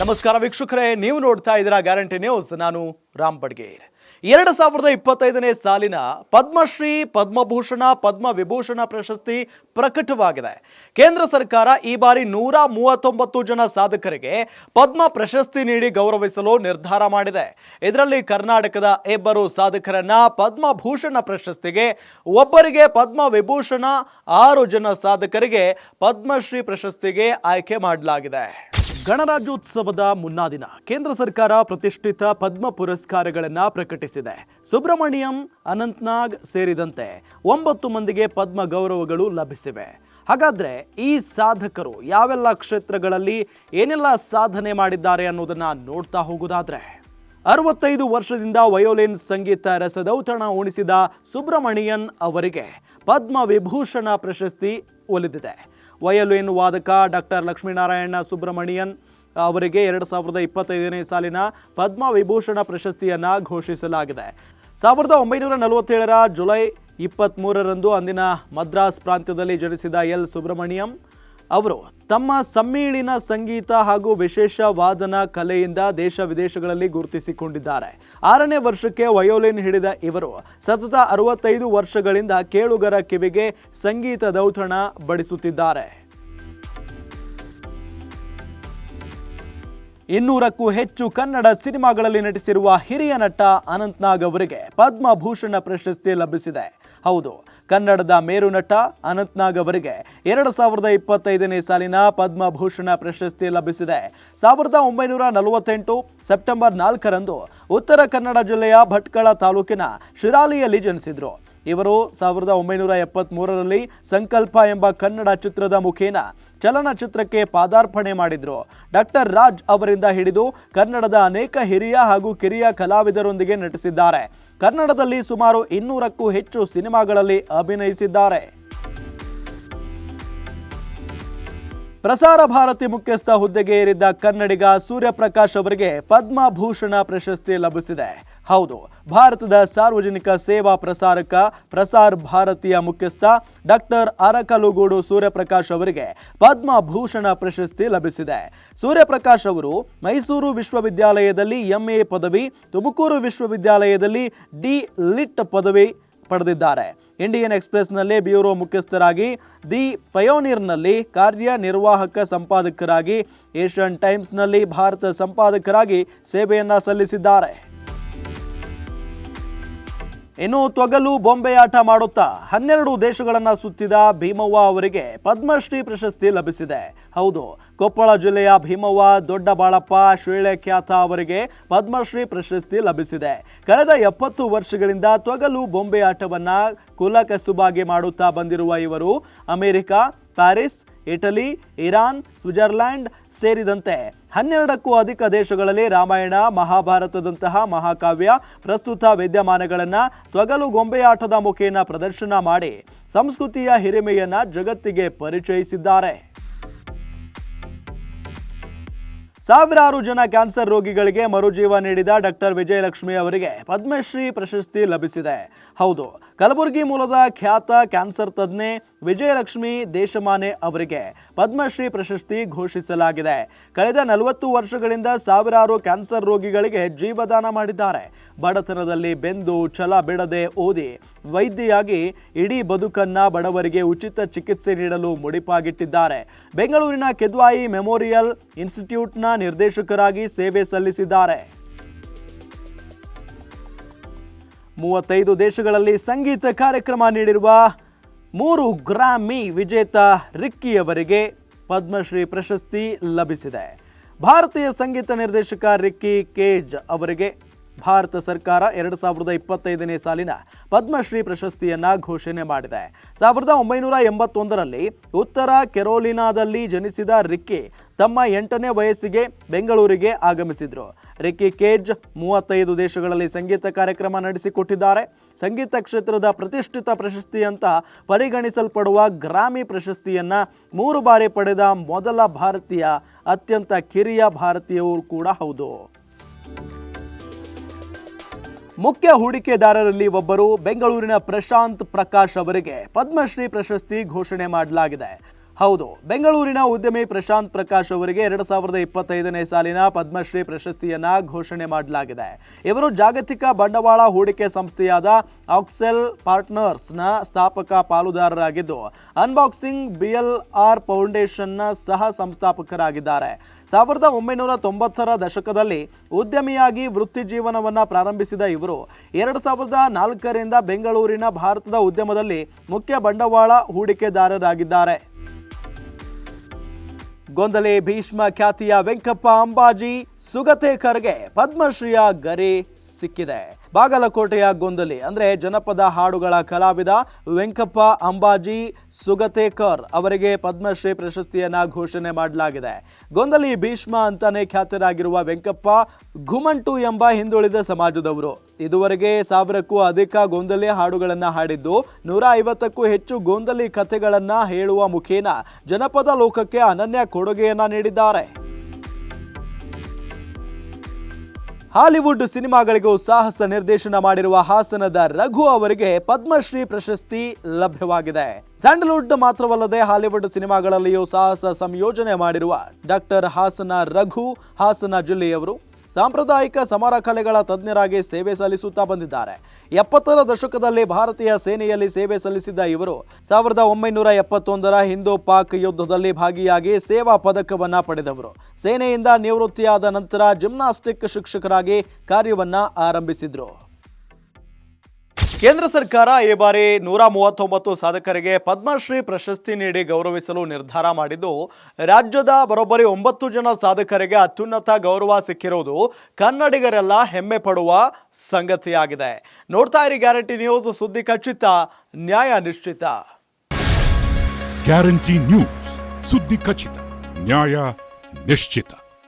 ನಮಸ್ಕಾರ ವೀಕ್ಷಕರೇ, ನೀವು ನೋಡ್ತಾ ಇದ್ದೀರಾ ಗ್ಯಾರಂಟಿ ನ್ಯೂಸ್. ನಾನು ರಾಮ್ ಬಡ್ಗೇರ್ ಎರಡು ಸಾವಿರದ ಇಪ್ಪತ್ತೈದನೇ ಸಾಲಿನ ಪದ್ಮಶ್ರೀ, ಪದ್ಮಭೂಷಣ ಪದ್ಮ ವಿಭೂಷಣ ಪ್ರಶಸ್ತಿ ಪ್ರಕಟವಾಗಿದೆ. ಕೇಂದ್ರ ಸರ್ಕಾರ ಈ ಬಾರಿ ನೂರ ಮೂವತ್ತೊಂಬತ್ತು ಜನ ಸಾಧಕರಿಗೆ ಪದ್ಮ ಪ್ರಶಸ್ತಿ ನೀಡಿ ಗೌರವಿಸಲು ನಿರ್ಧಾರ ಮಾಡಿದೆ. ಇದರಲ್ಲಿ ಕರ್ನಾಟಕದ ಇಬ್ಬರು ಸಾಧಕರನ್ನ ಪದ್ಮಭೂಷಣ ಪ್ರಶಸ್ತಿಗೆ ಒಬ್ಬರಿಗೆ ಪದ್ಮ ವಿಭೂಷಣ ಆರು ಜನ ಸಾಧಕರಿಗೆ ಪದ್ಮಶ್ರೀ ಪ್ರಶಸ್ತಿಗೆ ಆಯ್ಕೆ ಮಾಡಲಾಗಿದೆ. ಗಣರಾಜ್ಯೋತ್ಸವದ ಮುನ್ನಾ ದಿನ ಕೇಂದ್ರ ಸರ್ಕಾರ ಪ್ರತಿಷ್ಠಿತ ಪದ್ಮ ಪುರಸ್ಕಾರಗಳನ್ನು ಪ್ರಕಟಿಸಿದೆ. ಸುಬ್ರಹ್ಮಣ್ಯಂ, ಅನಂತ್ನಾಗ್ ಸೇರಿದಂತೆ ಒಂಬತ್ತು ಮಂದಿಗೆ ಪದ್ಮ ಗೌರವಗಳು ಲಭಿಸಿವೆ. ಹಾಗಾದ್ರೆ ಈ ಸಾಧಕರು ಯಾವೆಲ್ಲ ಕ್ಷೇತ್ರಗಳಲ್ಲಿ ಏನೆಲ್ಲ ಸಾಧನೆ ಮಾಡಿದ್ದಾರೆ ಅನ್ನೋದನ್ನು ನೋಡ್ತಾ ಹೋಗೋದಾದ್ರೆ. ಅರವತ್ತೈದು ವರ್ಷದಿಂದ ವಯೋಲಿನ್ ಸಂಗೀತ ರಸದೌತಣ ಉಣಿಸಿದ ಸುಬ್ರಹ್ಮಣಿಯನ್ ಅವರಿಗೆ ಪದ್ಮ ವಿಭೂಷಣ ಪ್ರಶಸ್ತಿ ಒಲಿದಿದೆ. ವಯೋಲಿನ್ ವಾದಕ ಡಾಕ್ಟರ್ ಲಕ್ಷ್ಮೀನಾರಾಯಣ ಸುಬ್ರಹ್ಮಣಿಯನ್ ಅವರಿಗೆ ಎರಡು ಸಾವಿರದ ಇಪ್ಪತ್ತೈದನೇ ಸಾಲಿನ ಪದ್ಮ ವಿಭೂಷಣ ಪ್ರಶಸ್ತಿಯನ್ನು ಘೋಷಿಸಲಾಗಿದೆ. ಸಾವಿರದ ಒಂಬೈನೂರ ನಲವತ್ತೇಳರ ಜುಲೈ ಇಪ್ಪತ್ತ್ಮೂರರಂದು ಅಂದಿನ ಮದ್ರಾಸ್ ಪ್ರಾಂತ್ಯದಲ್ಲಿ ಜನಿಸಿದ ಎಲ್ ಸುಬ್ರಹ್ಮಣ್ಯಂ ಅವರು ತಮ್ಮ ಸಮ್ಮಿಳಿನ ಸಂಗೀತ ಹಾಗೂ ವಿಶೇಷ ವಾದನ ಕಲೆಯಿಂದ ದೇಶ ವಿದೇಶಗಳಲ್ಲಿ ಗುರುತಿಸಿಕೊಂಡಿದ್ದಾರೆ. ಆರನೇ ವರ್ಷಕ್ಕೆ ವಯೋಲಿನ್ ಹಿಡಿದ ಇವರು ಸತತ ಅರವತ್ತೈದು ವರ್ಷಗಳಿಂದ ಕೇಳುಗರ ಕಿವಿಗೆ ಸಂಗೀತ ದೌತಣ ಬಡಿಸುತ್ತಿದ್ದಾರೆ. ಇನ್ನೂರಕ್ಕೂ ಹೆಚ್ಚು ಕನ್ನಡ ಸಿನಿಮಾಗಳಲ್ಲಿ ನಟಿಸಿರುವ ಹಿರಿಯ ನಟ ಅನಂತ್ನಾಗ್ ಅವರಿಗೆ ಪದ್ಮಭೂಷಣ ಪ್ರಶಸ್ತಿ ಲಭಿಸಿದೆ. ಹೌದು, ಕನ್ನಡದ ಮೇರು ನಟ ಅನಂತ್ನಾಗ್ ಅವರಿಗೆ ಎರಡು ಸಾವಿರದ ಇಪ್ಪತ್ತೈದನೇ ಸಾಲಿನ ಪದ್ಮಭೂಷಣ ಪ್ರಶಸ್ತಿ ಲಭಿಸಿದೆ. ಸಾವಿರದ ಒಂಬೈನೂರ ನಲವತ್ತೆಂಟು ಸೆಪ್ಟೆಂಬರ್ ನಾಲ್ಕರಂದು ಉತ್ತರ ಕನ್ನಡ ಜಿಲ್ಲೆಯ ಭಟ್ಕಳ ತಾಲೂಕಿನ ಶಿರಾಲಿಯಲ್ಲಿ ಜನಿಸಿದ್ರು. ಇವರು ಸಾವಿರದ ಒಂಬೈನೂರ ಎಪ್ಪತ್ತ್ಮೂರರಲ್ಲಿ ಸಂಕಲ್ಪ ಎಂಬ ಕನ್ನಡ ಚಿತ್ರದ ಮುಖೇನ ಚಲನಚಿತ್ರಕ್ಕೆ ಪಾದಾರ್ಪಣೆ ಮಾಡಿದರು. ಡಾಕ್ಟರ್ ರಾಜ್ ಅವರಿಂದ ಹಿಡಿದು ಕನ್ನಡದ ಅನೇಕ ಹಿರಿಯ ಹಾಗೂ ಕಿರಿಯ ಕಲಾವಿದರೊಂದಿಗೆ ನಟಿಸಿದ್ದಾರೆ. ಕನ್ನಡದಲ್ಲಿ ಸುಮಾರು ಇನ್ನೂರಕ್ಕೂ ಹೆಚ್ಚು ಸಿನಿಮಾಗಳಲ್ಲಿ ಅಭಿನಯಿಸಿದ್ದಾರೆ. ಪ್ರಸಾರ ಭಾರತಿ ಮುಖ್ಯಸ್ಥ ಹುದ್ದೆಗೆ ಏರಿದ್ದ ಕನ್ನಡಿಗ ಸೂರ್ಯಪ್ರಕಾಶ್ ಅವರಿಗೆ ಪದ್ಮಭೂಷಣ ಪ್ರಶಸ್ತಿ ಲಭಿಸಿದೆ. ಹೌದು, ಭಾರತದ ಸಾರ್ವಜನಿಕ ಸೇವಾ ಪ್ರಸಾರಕ ಪ್ರಸಾರ್ ಭಾರತೀಯ ಮುಖ್ಯಸ್ಥ ಡಾಕ್ಟರ್ ಅರಕಲುಗೂಡು ಸೂರ್ಯಪ್ರಕಾಶ್ ಅವರಿಗೆ ಪದ್ಮಭೂಷಣ ಪ್ರಶಸ್ತಿ ಲಭಿಸಿದೆ. ಸೂರ್ಯಪ್ರಕಾಶ್ ಅವರು ಮೈಸೂರು ವಿಶ್ವವಿದ್ಯಾಲಯದಲ್ಲಿ ಎಂಎ ಪದವಿ, ತುಮಕೂರು ವಿಶ್ವವಿದ್ಯಾಲಯದಲ್ಲಿ ಡಿ ಲಿಟ್ ಪದವಿ ಪಡೆದಿದ್ದಾರೆ. ಇಂಡಿಯನ್ ಎಕ್ಸ್ಪ್ರೆಸ್ನಲ್ಲಿ ಬ್ಯೂರೋ ಮುಖ್ಯಸ್ಥರಾಗಿ ದಿ ಪಯೋನಿರ್ನಲ್ಲಿ ಕಾರ್ಯನಿರ್ವಾಹಕ ಸಂಪಾದಕರಾಗಿ ಏಷ್ಯನ್ ಟೈಮ್ಸ್ನಲ್ಲಿ ಭಾರತ ಸಂಪಾದಕರಾಗಿ ಸೇವೆಯನ್ನು ಸಲ್ಲಿಸಿದ್ದಾರೆ. ಇನ್ನು ತೊಗಲು ಬೊಂಬೆಯಾಟ ಮಾಡುತ್ತಾ ಹನ್ನೆರಡು ದೇಶಗಳನ್ನು ಸುತ್ತಿದ ಭೀಮವ್ವ ಅವರಿಗೆ ಪದ್ಮಶ್ರೀ ಪ್ರಶಸ್ತಿ ಲಭಿಸಿದೆ. ಹೌದು, ಕೊಪ್ಪಳ ಜಿಲ್ಲೆಯ ಭೀಮವ್ವ ದೊಡ್ಡಬಾಳಪ್ಪ ಶೀಳೆ ಖ್ಯಾತ ಅವರಿಗೆ ಪದ್ಮಶ್ರೀ ಪ್ರಶಸ್ತಿ ಲಭಿಸಿದೆ. ಕಳೆದ ಎಪ್ಪತ್ತು ವರ್ಷಗಳಿಂದ ತೊಗಲು ಬೊಂಬೆಯಾಟವನ್ನು ಕುಲಕಸುಬಾಗಿ ಮಾಡುತ್ತಾ ಬಂದಿರುವ ಇವರು America, Paris, Italy, Iran Switzerland ಸೇರಿದಂತೆ ಹನ್ನೆರಡಕ್ಕೂ ಅಧಿಕ ದೇಶಗಳಲ್ಲಿ ರಾಮಾಯಣ, ಮಹಾಭಾರತದಂತಹ ಮಹಾಕಾವ್ಯ, ಪ್ರಸ್ತುತ ವಿದ್ಯಮಾನಗಳನ್ನು ತೊಗಲು ಗೊಂಬೆಯಾಟದ ಮುಖೇನ ಪ್ರದರ್ಶನ ಮಾಡಿ ಸಂಸ್ಕೃತಿಯ ಹಿರಿಮೆಯನ್ನು ಜಗತ್ತಿಗೆ ಪರಿಚಯಿಸಿದ್ದಾರೆ. ಸಾವಿರಾರು ಜನ ಕ್ಯಾನ್ಸರ್ ರೋಗಿಗಳಿಗೆ ಮರುಜೀವ ನೀಡಿದ ಡಾಕ್ಟರ್ ವಿಜಯಲಕ್ಷ್ಮಿ ಅವರಿಗೆ ಪದ್ಮಶ್ರೀ ಪ್ರಶಸ್ತಿ ಲಭಿಸಿದೆ. ಹೌದು, ಕಲಬುರಗಿ ಮೂಲದ ಖ್ಯಾತ ಕ್ಯಾನ್ಸರ್ ತಜ್ಞೆ ವಿಜಯಲಕ್ಷ್ಮಿ ದೇಶಮಾನೆ ಅವರಿಗೆ ಪದ್ಮಶ್ರೀ ಪ್ರಶಸ್ತಿ ಘೋಷಿಸಲಾಗಿದೆ. ಕಳೆದ ನಲವತ್ತು ವರ್ಷಗಳಿಂದ ಸಾವಿರಾರು ಕ್ಯಾನ್ಸರ್ ರೋಗಿಗಳಿಗೆ ಜೀವದಾನ ಮಾಡಿದ್ದಾರೆ. ಬಡತನದಲ್ಲಿ ಬೆಂದು ಛಲ ಬಿಡದೆ ಓದಿ ವೈದ್ಯೆಯಾಗಿ ಇಡೀ ಬದುಕನ್ನ ಬಡವರಿಗೆ ಉಚಿತ ಚಿಕಿತ್ಸೆ ನೀಡಲು ಮುಡಿಪಾಗಿಟ್ಟಿದ್ದಾರೆ. ಬೆಂಗಳೂರಿನ ಕೆದ್ವಾಯಿ ಮೆಮೋರಿಯಲ್ ಇನ್ಸ್ಟಿಟ್ಯೂಟ್ನ ನಿರ್ದೇಶಕರಾಗಿ ಸೇವೆ ಸಲ್ಲಿಸಿದ್ದಾರೆ. ಮೂವತ್ತೈದು ದೇಶಗಳಲ್ಲಿ ಸಂಗೀತ ಕಾರ್ಯಕ್ರಮ ನೀಡಿರುವ ಮೂರು ಗ್ರಾಮಿ ವಿಜೇತ ರಿಕ್ಕಿ ಅವರಿಗೆ ಪದ್ಮಶ್ರೀ ಪ್ರಶಸ್ತಿ ಲಭಿಸಿದೆ. ಭಾರತೀಯ ಸಂಗೀತ ನಿರ್ದೇಶಕ ರಿಕ್ಕಿ ಕೇಜ್ ಅವರಿಗೆ ಭಾರತ ಸರ್ಕಾರ ಎರಡು ಸಾವಿರದ ಇಪ್ಪತ್ತೈದನೇ ಸಾಲಿನ ಪದ್ಮಶ್ರೀ ಪ್ರಶಸ್ತಿಯನ್ನ ಘೋಷಣೆ ಮಾಡಿದೆ. ಸಾವಿರದ ಒಂಬೈನೂರ ಎಂಬತ್ತೊಂದರಲ್ಲಿ ಉತ್ತರ ಕೆರೋಲಿನಾದಲ್ಲಿ ಜನಿಸಿದ ರಿಕ್ಕಿ ತಮ್ಮ ಎಂಟನೇ ವಯಸ್ಸಿಗೆ ಬೆಂಗಳೂರಿಗೆ ಆಗಮಿಸಿದರು. ರಿಕ್ಕಿ ಕೇಜ್ ಮೂವತ್ತೈದು ದೇಶಗಳಲ್ಲಿ ಸಂಗೀತ ಕಾರ್ಯಕ್ರಮ ನಡೆಸಿಕೊಟ್ಟಿದ್ದಾರೆ. ಸಂಗೀತ ಕ್ಷೇತ್ರದ ಪ್ರತಿಷ್ಠಿತ ಪ್ರಶಸ್ತಿ ಅಂತ ಪರಿಗಣಿಸಲ್ಪಡುವ ಗ್ರಾಮಿ ಪ್ರಶಸ್ತಿಯನ್ನ ಮೂರು ಬಾರಿ ಪಡೆದ ಮೊದಲ ಭಾರತೀಯ, ಅತ್ಯಂತ ಕಿರಿಯ ಭಾರತೀಯವೂ ಕೂಡ ಹೌದು. ಮುಖ್ಯ ಹೂಡಿಕೆದಾರರಲ್ಲಿ ಒಬ್ಬರು ಬೆಂಗಳೂರಿನ ಪ್ರಶಾಂತ್ ಪ್ರಕಾಶ್ ಅವರಿಗೆ ಪದ್ಮಶ್ರೀ ಪ್ರಶಸ್ತಿ ಘೋಷಣೆ ಮಾಡಲಾಗಿದೆ. ಹೌದು, ಬೆಂಗಳೂರಿನ ಉದ್ಯಮಿ ಪ್ರಶಾಂತ್ ಪ್ರಕಾಶ್ ಅವರಿಗೆ ಎರಡು ಸಾವಿರದ ಇಪ್ಪತ್ತೈದನೇ ಸಾಲಿನ ಪದ್ಮಶ್ರೀ ಪ್ರಶಸ್ತಿಯನ್ನ ಘೋಷಣೆ ಮಾಡಲಾಗಿದೆ. ಇವರು ಜಾಗತಿಕ ಬಂಡವಾಳ ಹೂಡಿಕೆ ಸಂಸ್ಥೆಯಾದ ಆಕ್ಸೆಲ್ ಪಾರ್ಟ್ನರ್ಸ್ನ ಸ್ಥಾಪಕ ಪಾಲುದಾರರಾಗಿದ್ದು, ಅನ್ಬಾಕ್ಸಿಂಗ್ ಬಿಎಲ್ಆರ್ ಫೌಂಡೇಶನ್ನ ಸಹ ಸಂಸ್ಥಾಪಕರಾಗಿದ್ದಾರೆ. ಸಾವಿರದ ಒಂಬೈನೂರ ತೊಂಬತ್ತರ ದಶಕದಲ್ಲಿ ಉದ್ಯಮಿಯಾಗಿ ವೃತ್ತಿ ಜೀವನವನ್ನು ಪ್ರಾರಂಭಿಸಿದ ಇವರು, ಎರಡು ಸಾವಿರದ ನಾಲ್ಕರಿಂದ ಬೆಂಗಳೂರಿನ ಭಾರತದ ಉದ್ಯಮದಲ್ಲಿ ಮುಖ್ಯ ಬಂಡವಾಳ ಹೂಡಿಕೆದಾರರಾಗಿದ್ದಾರೆ. ಗೊಂದಲೆ ಭೀಷ್ಮ ಖ್ಯಾತಿಯ ವೆಂಕಪ್ಪ ಅಂಬಾಜಿ ಸುಗತೆ ಖರ್ಗೆ ಪದ್ಮಶ್ರೀಯ ಗರಿ ಸಿಕ್ಕಿದೆ. ಬಾಗಲಕೋಟೆಯ ಗೊಂದಲಿ, ಅಂದರೆ ಜನಪದ ಹಾಡುಗಳ ಕಲಾವಿದ ವೆಂಕಪ್ಪ ಅಂಬಾಜಿ ಸುಗತೇಕರ್ ಅವರಿಗೆ ಪದ್ಮಶ್ರೀ ಪ್ರಶಸ್ತಿಯನ್ನು ಘೋಷಣೆ ಮಾಡಲಾಗಿದೆ. ಗೊಂದಲಿ ಭೀಷ್ಮ ಅಂತಲೇ ಖ್ಯಾತರಾಗಿರುವ ವೆಂಕಪ್ಪ ಘುಮಂಟು ಎಂಬ ಹಿಂದುಳಿದ ಸಮಾಜದವರು. ಇದುವರೆಗೆ ಸಾವಿರಕ್ಕೂ ಅಧಿಕ ಗೊಂದಲಿ ಹಾಡುಗಳನ್ನು ಹಾಡಿದ್ದು ನೂರ ಐವತ್ತಕ್ಕೂ ಹೆಚ್ಚು ಗೊಂದಲಿ ಕಥೆಗಳನ್ನು ಹೇಳುವ ಮುಖೇನ ಜನಪದ ಲೋಕಕ್ಕೆ ಅನನ್ಯ ಕೊಡುಗೆಯನ್ನು ನೀಡಿದ್ದಾರೆ. ಹಾಲಿವುಡ್ ಸಿನಿಮಾಗಳಿಗೂ ಸಾಹಸ ನಿರ್ದೇಶನ ಮಾಡಿರುವ ಹಾಸನದ ರಘು ಅವರಿಗೆ ಪದ್ಮಶ್ರೀ ಪ್ರಶಸ್ತಿ ಲಭ್ಯವಾಗಿದೆ. ಸ್ಯಾಂಡಲ್ವುಡ್ ಮಾತ್ರವಲ್ಲದೆ ಹಾಲಿವುಡ್ ಸಿನಿಮಾಗಳಲ್ಲಿಯೂ ಸಾಹಸ ಸಂಯೋಜನೆ ಮಾಡಿರುವ ಡಾಕ್ಟರ್ ಹಾಸನ ರಘು, ಹಾಸನ ಜಿಲ್ಲೆಯವರು ಸಾಂಪ್ರದಾಯಿಕ ಸಮರ ಕಲೆಗಳ ತಜ್ಞರಾಗಿ ಸೇವೆ ಸಲ್ಲಿಸುತ್ತಾ ಬಂದಿದ್ದಾರೆ. ಎಪ್ಪತ್ತರ ದಶಕದಲ್ಲಿ ಭಾರತೀಯ ಸೇನೆಯಲ್ಲಿ ಸೇವೆ ಸಲ್ಲಿಸಿದ್ದ ಇವರು ಸಾವಿರದ ಒಂಬೈನೂರ ಎಪ್ಪತ್ತೊಂದರ ಹಿಂದೂ ಪಾಕ್ ಯುದ್ಧದಲ್ಲಿ ಭಾಗಿಯಾಗಿ ಸೇವಾ ಪದಕವನ್ನ ಪಡೆದವರು. ಸೇನೆಯಿಂದ ನಿವೃತ್ತಿಯಾದ ನಂತರ ಜಿಮ್ನಾಸ್ಟಿಕ್ ಶಿಕ್ಷಕರಾಗಿ ಕಾರ್ಯವನ್ನ ಆರಂಭಿಸಿದ್ರು. ಕೇಂದ್ರ ಸರ್ಕಾರ ಈ ಬಾರಿ ನೂರ ಮೂವತ್ತೊಂಬತ್ತು ಸಾಧಕರಿಗೆ ಪದ್ಮಶ್ರೀ ಪ್ರಶಸ್ತಿ ನೀಡಿ ಗೌರವಿಸಲು ನಿರ್ಧಾರ ಮಾಡಿದ್ದು, ರಾಜ್ಯದ ಬರೋಬ್ಬರಿ ಒಂಬತ್ತು ಜನ ಸಾಧಕರಿಗೆ ಅತ್ಯುನ್ನತ ಗೌರವ ಸಿಕ್ಕಿರುವುದು ಕನ್ನಡಿಗರೆಲ್ಲ ಹೆಮ್ಮೆ ಪಡುವ ಸಂಗತಿಯಾಗಿದೆ. ನೋಡ್ತಾ ಇರಿ ಗ್ಯಾರಂಟಿ ನ್ಯೂಸ್ ಸುದ್ದಿ ಖಚಿತ, ನ್ಯಾಯ ನಿಶ್ಚಿತ. ಗ್ಯಾರಂಟಿ ನ್ಯೂಸ್ ಸುದ್ದಿ ಖಚಿತ, ನ್ಯಾಯ ನಿಶ್ಚಿತ.